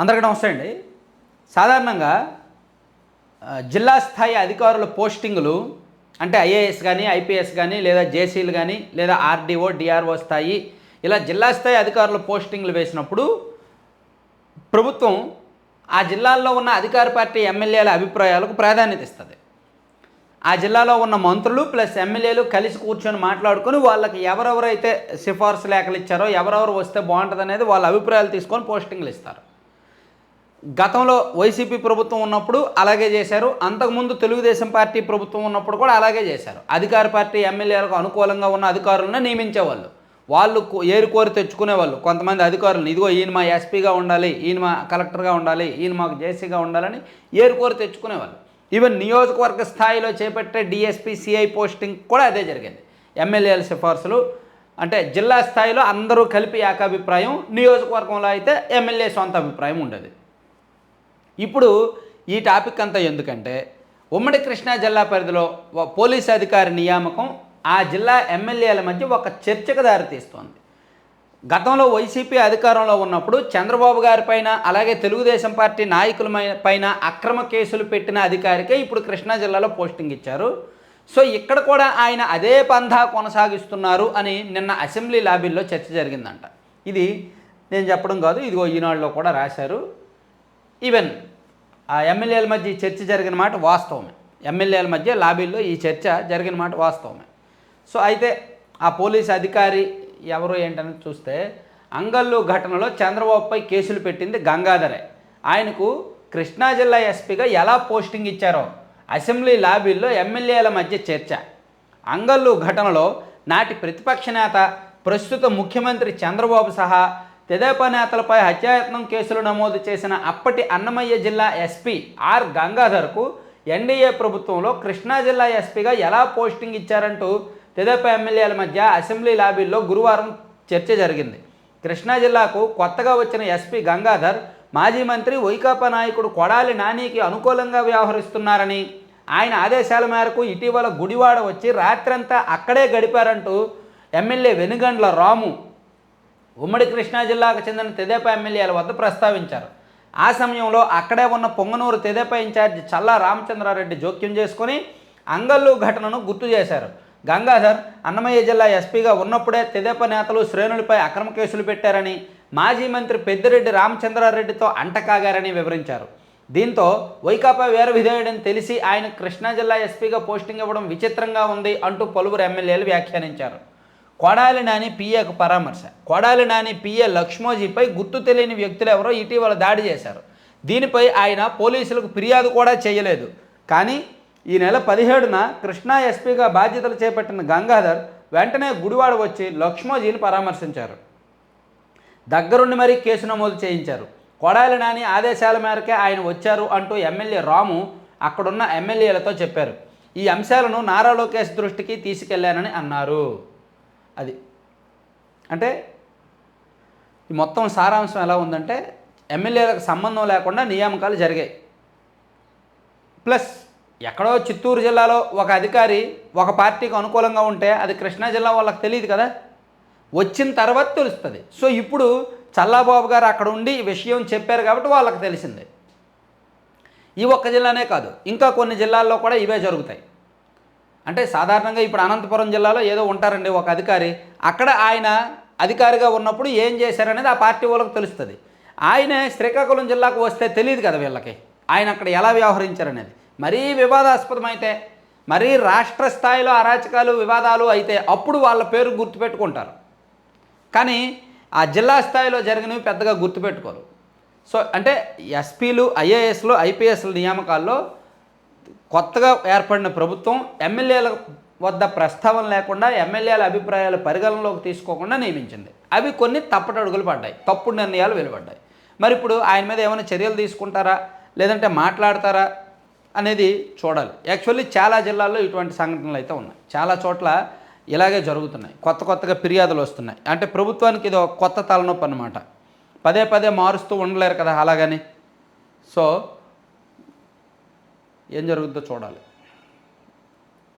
అందరికీ నమస్తే అండి. సాధారణంగా జిల్లా స్థాయి అధికారుల పోస్టింగులు అంటే ఐఏఎస్ కానీ ఐపీఎస్ కానీ లేదా జేసీలు కానీ లేదా ఆర్డీఓ డిఆర్ఓ స్థాయి ఇలా జిల్లా స్థాయి అధికారుల పోస్టింగ్లు వేసినప్పుడు ప్రభుత్వం ఆ జిల్లాల్లో ఉన్న అధికార పార్టీ ఎమ్మెల్యేల అభిప్రాయాలకు ప్రాధాన్యత ఇస్తుంది. ఆ జిల్లాలో ఉన్న మంత్రులు ప్లస్ ఎమ్మెల్యేలు కలిసి కూర్చొని మాట్లాడుకొని వాళ్ళకి ఎవరెవరైతే సిఫార్సు లేఖలు ఇచ్చారో ఎవరెవరు వస్తే బాగుంటుంది అనేది వాళ్ళ అభిప్రాయాలు తీసుకొని పోస్టింగ్లు ఇస్తారు. గతంలో వైసీపీ ప్రభుత్వం ఉన్నప్పుడు అలాగే చేశారు. అంతకుముందు తెలుగుదేశం పార్టీ ప్రభుత్వం ఉన్నప్పుడు కూడా అలాగే చేశారు. అధికార పార్టీ ఎమ్మెల్యేలకు అనుకూలంగా ఉన్న అధికారులను నియమించేవాళ్ళు. వాళ్ళు ఏరు కోరి తెచ్చుకునేవాళ్ళు. కొంతమంది అధికారులను ఇదిగో ఈయన మా ఎస్పీగా ఉండాలి ఈయన మా కలెక్టర్గా ఉండాలి ఈయన మాకు జేసీగా ఉండాలని ఏరు కోరి తెచ్చుకునేవాళ్ళు. ఈవెన్ నియోజకవర్గ స్థాయిలో చేపట్టే డిఎస్పీ సిఐ పోస్టింగ్ కూడా అదే జరిగింది. ఎమ్మెల్యేల సిఫార్సులు అంటే జిల్లా స్థాయిలో అందరూ కలిపి ఏకాభిప్రాయం నియోజకవర్గంలో అయితే ఎమ్మెల్యే సొంత అభిప్రాయం ఉండేది. ఇప్పుడు ఈ టాపిక్ అంతా ఎందుకంటే ఉమ్మడి కృష్ణా జిల్లా పరిధిలో పోలీస్ అధికారి నియామకం ఆ జిల్లా ఎమ్మెల్యేల మధ్య ఒక చర్చకు దారితీస్తోంది గతంలో వైసీపీ అధికారంలో ఉన్నప్పుడు చంద్రబాబు గారి పైన అలాగే తెలుగుదేశం పార్టీ నాయకుల పైన అక్రమ కేసులు పెట్టిన అధికారికే ఇప్పుడు కృష్ణా జిల్లాలో పోస్టింగ్ ఇచ్చారు. సో ఇక్కడ కూడా ఆయన అదే పంధా కొనసాగిస్తున్నారు అని నిన్న అసెంబ్లీ లాబీల్లో చర్చ జరిగిందంట. ఇది నేను చెప్పడం కాదు ఇదిగో ఈనాడులో కూడా రాశారు. ఈవెన్ ఎమ్మెల్యేల మధ్య ఈ చర్చ జరిగిన మాట వాస్తవమే. ఎమ్మెల్యేల మధ్య లాబీల్లో ఈ చర్చ జరిగిన మాట వాస్తవమే. సో అయితే ఆ పోలీస్ అధికారి ఎవరు ఏంటని చూస్తే అంగల్లు ఘటనలో చంద్రబాబుపై కేసులు పెట్టింది గంగాధరే. ఆయనకు కృష్ణా జిల్లా ఎస్పీగా ఎలా పోస్టింగ్ ఇచ్చారో అసెంబ్లీ లాబీల్లో ఎమ్మెల్యేల మధ్య చర్చ. అంగల్లు ఘటనలో నాటి ప్రతిపక్ష నేత ప్రస్తుత ముఖ్యమంత్రి చంద్రబాబు సహా తెదేపా నేతలపై హత్యాయత్నం కేసులు నమోదు చేసిన అప్పటి అన్నమయ్య జిల్లా ఎస్పీ ఆర్ గంగాధర్కు ఎన్డీఏ ప్రభుత్వంలో కృష్ణా జిల్లా ఎస్పీగా ఎలా పోస్టింగ్ ఇచ్చారంటూ తెదేపా ఎమ్మెల్యేల మధ్య అసెంబ్లీ లాబీల్లో గురువారం చర్చ జరిగింది. కృష్ణా జిల్లాకు కొత్తగా వచ్చిన ఎస్పీ గంగాధర్ మాజీ మంత్రి వైకాపా నాయకుడు కొడాలి నానికి అనుకూలంగా వ్యవహరిస్తున్నారని ఆయన ఆదేశాల మేరకు ఇటీవల గుడివాడ వచ్చి రాత్రంతా అక్కడే గడిపారంటూ ఎమ్మెల్యే వెనుగండ్ల రాము ఉమ్మడి కృష్ణా జిల్లాకు చెందిన తెదేపా ఎమ్మెల్యేల వద్ద ప్రస్తావించారు. ఆ సమయంలో అక్కడే ఉన్న పొంగనూరు తెదేపా ఇన్ఛార్జ్ చల్లా రామచంద్రారెడ్డి జోక్యం చేసుకుని అంగల్లు ఘటనను గుర్తు చేశారు. గంగాధర్ అన్నమయ్య జిల్లా ఎస్పీగా ఉన్నప్పుడే తెదేప నేతలు శ్రేణులపై అక్రమ కేసులు పెట్టారని మాజీ మంత్రి పెద్దిరెడ్డి రామచంద్రారెడ్డితో అంటకాగారని వివరించారు. దీంతో వైకాపా వేర విధేయుడని తెలిసి ఆయన కృష్ణా జిల్లా ఎస్పీగా పోస్టింగ్ ఇవ్వడం విచిత్రంగా ఉంది అంటూ పలువురు ఎమ్మెల్యేలు వ్యాఖ్యానించారు. కొడాలి నాని పిఏకు పరామర్శ. కొడాలి నాని పిఏ లక్ష్మోజీపై గుర్తు తెలియని వ్యక్తులు ఎవరో ఇటీవల దాడి చేశారు. దీనిపై ఆయన పోలీసులకు ఫిర్యాదు కూడా చేయలేదు. కానీ ఈ నెల పదిహేడున కృష్ణా ఎస్పీగా బాధ్యతలు చేపట్టిన గంగాధర్ వెంటనే గుడివాడ వచ్చి లక్ష్మోజీని పరామర్శించారు. దగ్గరుండి మరీ కేసు నమోదు చేయించారు. కొడాలి నాని ఆదేశాల మేరకే ఆయన వచ్చారు అంటూ ఎమ్మెల్యే రాము అక్కడున్న ఎమ్మెల్యేలతో చెప్పారు. ఈ అంశాలను నారా లోకేష్ దృష్టికి తీసుకెళ్ళానని అన్నారు. అది. అంటే ఈ మొత్తం సారాంశం ఎలా ఉందంటే ఎమ్మెల్యేలకు సంబంధం లేకుండా నియామకాలు జరిగాయి. ప్లస్ ఎక్కడో చిత్తూరు జిల్లాలో ఒక అధికారి ఒక పార్టీకి అనుకూలంగా ఉంటే అది కృష్ణా జిల్లా వాళ్ళకి తెలియదు కదా? వచ్చిన తర్వాత తెలుస్తుంది. సో ఇప్పుడు చల్లాబాబు గారు అక్కడ ఉండి ఈ విషయం చెప్పారు కాబట్టి వాళ్ళకి తెలిసింది. ఈ ఒక్క జిల్లానే కాదు ఇంకా కొన్ని జిల్లాల్లో కూడా ఇవే జరుగుతాయి. అంటే సాధారణంగా ఇప్పుడు అనంతపురం జిల్లాలో ఏదో ఉంటారండి ఒక అధికారి. అక్కడ ఆయన అధికారిగా ఉన్నప్పుడు ఏం చేశారనేది ఆ పార్టీ వాళ్ళకి తెలుస్తుంది. ఆయనే శ్రీకాకుళం జిల్లాకు వస్తే తెలియదు కదా వీళ్ళకి. ఆయన అక్కడ ఎలా వ్యవహరించారనేది. మరీ వివాదాస్పదమైతే మరీ రాష్ట్ర స్థాయిలో అరాచకాలు వివాదాలు అయితే అప్పుడు వాళ్ళ పేరు గుర్తుపెట్టుకుంటారు. కానీ ఆ జిల్లా స్థాయిలో జరిగినవి పెద్దగా గుర్తుపెట్టుకోరు. సో అంటే ఎస్పీలు ఐఏఎస్లు ఐపీఎస్ల నియామకాల్లో కొత్తగా ఏర్పడిన ప్రభుత్వం ఎమ్మెల్యేల వద్ద ప్రస్తావన లేకుండా ఎమ్మెల్యేల అభిప్రాయాలు పరిగణనలోకి తీసుకోకుండా నియమించింది. అవి కొన్ని తప్పటడుగులు పడ్డాయి. తప్పుడు నిర్ణయాలు వెలువడ్డాయి. మరి ఇప్పుడు ఆయన మీద ఏమైనా చర్యలు తీసుకుంటారా? లేదంటే మాట్లాడతారా అనేది చూడాలి. యాక్చువల్లీ చాలా జిల్లాల్లో ఇటువంటి సంఘటనలు అయితే ఉన్నాయి. చాలా చోట్ల ఇలాగే జరుగుతున్నాయి. కొత్త కొత్తగా ఫిర్యాదులు వస్తున్నాయి. అంటే ప్రభుత్వానికి ఇది ఒక కొత్త తలనొప్పి అనమాట పదే పదే మారుస్తూ ఉండలేరు కదా అలాగని. సో ఏం జరుగుతుందో చూడాలి.